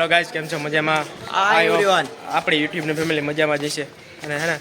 હાલો guys કેમ છો? મજામાં? Hi everyone. આપણી યુટ્યુબની ફેમિલી મજામાં જશે અને હે ને?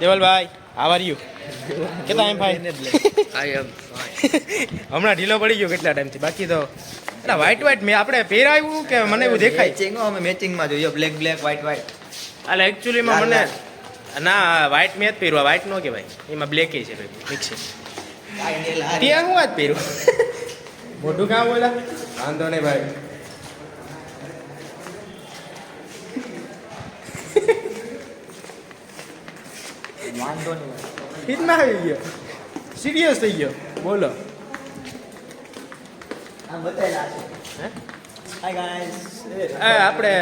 દેવલભાઈ હાવ આર યુ કેતા એમ ફાઈન આઈ એમ ફાઈન હમણાં ઢીલો પડી ગયો કેટલા ટાઈમથી બાકી તો એટલે વ્હાઈટ વ્હાઈટ મેં આપણે પહેરાવ્યું કે મને એવું દેખાય? Matching અમે મેચિંગમાં જોઈએ. બ્લેક બ્લેક વ્હાઈટ વ્હાઈટ એટલે એકચ્યુઅલીમાં મને ના વ્હાઈટ મેં જ પહેર્યું. વ્હાઈટ નો કહેવાય. એમાં બ્લેક છે મિક્સ છે. ત્યાં હું જ પહેર્યું મોટું કામ બોલા વાંધો નહીં ભાઈ. વાંધો નહીં. રીતના આવી ગયો? સિરિયસ થઈ ગયો? બોલો. આપણે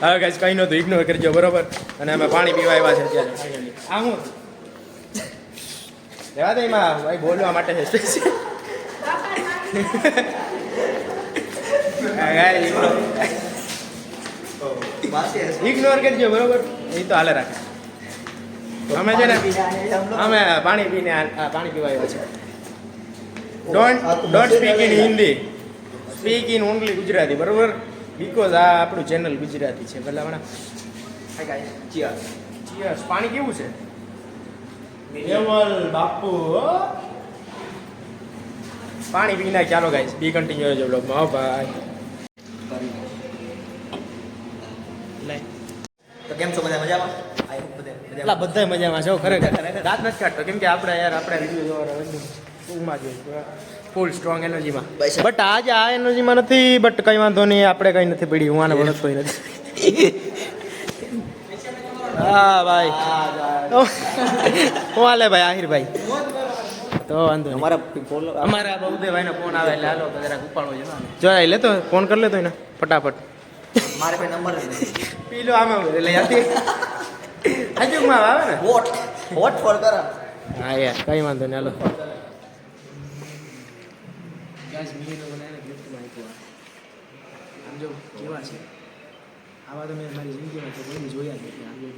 હા ગાઈસ કઈ નહોતું. ઇગ્નોર કરજો બરોબર? અને અમે પાણી પીવા આવ્યા છે અત્યારે આ હું રહેવા દે એમાં. ભાઈ બોલવા માટે છે સ્પેશિયલ ઇગ્નોર કરજો બરોબર? એ તો હાલે રાખે. અમે છે ને અમે પાણી પીને પાણી પીવા આવ્યા છે don't don't speak in Hindi speak in only Gujarati બરોબર? બીકોઝ આ આપણું ચેનલ ગુજરાતી છે પેલા હમણાં હાય ગાઈસ ચીયર પાણી કેવું છે? દેવલ બાપુ પાણી પી નાખ. ચાલો ગાઈસ બી કન્ટિન્યુ જો બ્લોગમાં હો ભાઈ તો કેમ છો બધા મજામાં? એટલા મજામાં બધા મજામાં. છો ખરેખર. રાત નથી કાઢતો કેમ કે આપણે યાર આપણે વીડિયો ફૂલમાં જોઈએ ફૂલ સ્ટ્રોંગ એનર્જીમાં બટ આજે આ એનર્જીમાં નથી બટ કઈ વાંધો નહીં આપણે કઈ નથી પડી હું આને કોઈ નથી. હા ભાઈ. હું હાલે ભાઈ આહિર ભાઈ તો વાંધો નહીં. અમારા બહુદેવ અમારા બહુદેવભાઈનો ફોન આવે એટલે હાલો તો જરાક ઉપાડો જો એ લેતો ફોન કરી લેતો એને ફટાફટ. મારે કોઈ નંબર જ નથી. પીલો આમાં એટલે યાદી હજુમાં આવે ને? વોટ વોટ ફોર કરા હા યાર કઈ વાંધો નહીં હાલો. ગાઈસ મીનો બનાવીને ગિફ્ટમાં આપ્યો આમ જો કેવા છે. આવા તો મેં મારી જિંદગીમાં તો કોઈ જોયા જ નથી આમ જો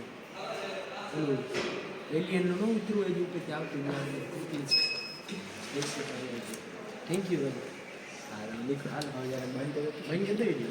એલિયનનું ન ઉતરું એ ઉપરથી આવતું થેન્ક યુ હાલ હવે યાર બંધ બંધ કરી દઈ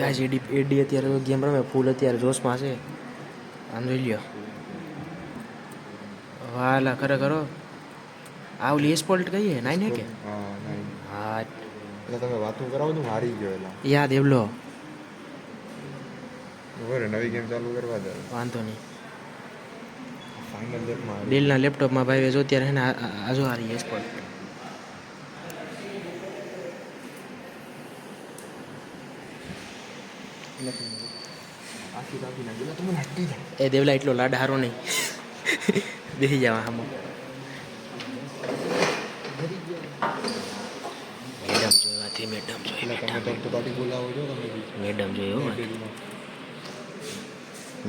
ગાઈસ એડી એડી અત્યારે ગેમ રમે ફૂલ અત્યારે જોશમાં છે આમ જોઈ લ્યો. વાલા ખરેખર હો. આ ઓલી એસપોલ્ટ કહીએ? નાઈ ને કે? હા એટલે તમે વાતું કરાવો તો હારી ગયો એલા. યાદ એવલો. ઓરે નવી ગેમ ચાલુ કરવા દે. વાંધો નહીં. ફાઇનલ લેપટોપ ડેલના લેપટોપમાં ભાઈ જો અત્યારે હે ને આજો હારી એસપોલ્ટ આખી કાપી નાખી એટલે તમે હટી જાય એ દેવલા એટલો લાડ હારો નહીં. બેસી જવા હામો. મેડમ જોવાથી મેડમ જોઈ. મેડમ હો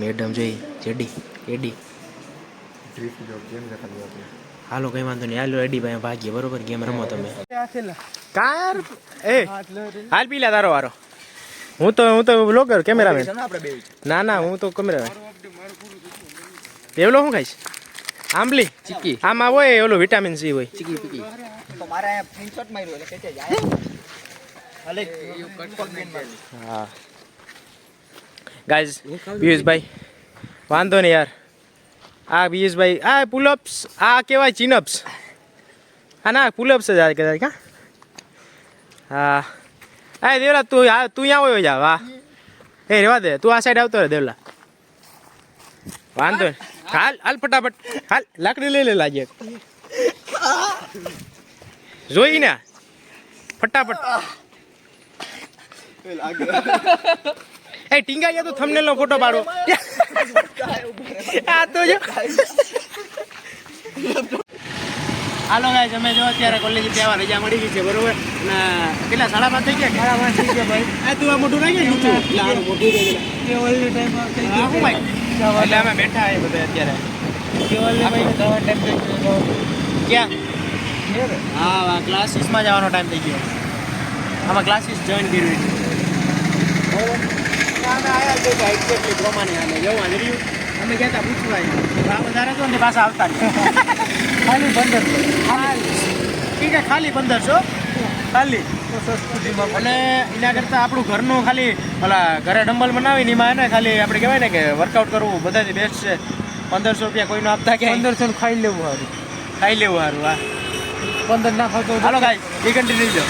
મેડમ જોઈ જેડી એડી. હાલો કઈ વાંધો નહીં. હાલો એડી ભાઈ ભાગીએ. બરોબર ગેમ રમો તમે. કાર? એ હાલ પીલા તારો વારો. હું તો હું તો બ્લોગર કેમેરામેન ના ના હું તો કેમેરામેન એવલો શું ખાઈશ? આંબલી. ચીકી આમાં હોય ઓલું વિટામિન સી હોય. ચીકી પીકી તો મારે સ્ક્રીનશોટ માર્યો એટલે કેચે જાય. હલે હા. ગાઈઝ પિયુષભાઈ વાંધો નહીં યાર. આ પિયુષભાઈ આ પુલઅપ્સ આ કહેવાય ચિનઅપ્સ હા ના પુલઅપ્સ જ આ કદાચ કા? હા. હા દેવલા તું તું અહીંયા હોય જા વાહ એ રેવા દે તું આ સાઈડ આવતો રહે દેવલા વાંધો હાલ હાલ ફટાફટ હાલ લાકડી લઈ લે લાજે જોઈ ને ફટાફટ એ ટીંગાઈ તો થંબનેલ નો ફોટો પાડો આ તો જો હાલો ગાય અમે જો અત્યારે કોલેજ જવા રજા મળી ગઈ છે બરોબર? અને કેટલા સાડા પાંચ થઈ ગયા? સાડા પાંચ થઈ ગયા ભાઈ. આ તું આ મોટું નાખી નીચું એટલે મોટું રહી ગયું હા હું ભાઈ? એટલે અમે બેઠા એ બધા અત્યારે. ક્યાં? હા ક્લાસીસમાં જવાનો ટાઈમ થઈ ગયો. આમાં ક્લાસીસ જોઈન કર્યું અમે આયા છે કે એક્ઝેક્ટલી પ્રમાણે આજે રહ્યું અમે ગયા હતા બધા રહેતો ને પાછા આવતા ખાલી પંદરસો ઠીક છે ખાલી પંદરસો ખાલી અને એના કરતાં આપણું ઘરનું ખાલી ઓલા ઘરે ડંબલ બનાવીને એમાં એને ખાલી આપણે કહેવાય કે વર્કઆઉટ કરવું બધાથી બેસ્ટ છે પંદરસો રૂપિયા કોઈનો આપતા કે પંદરસો ખાઈ લેવું સારું ખાઈ લેવું સારું હા પંદર ના ખાતો હાલો ગાઈ એ કન્ટિન્યુ જો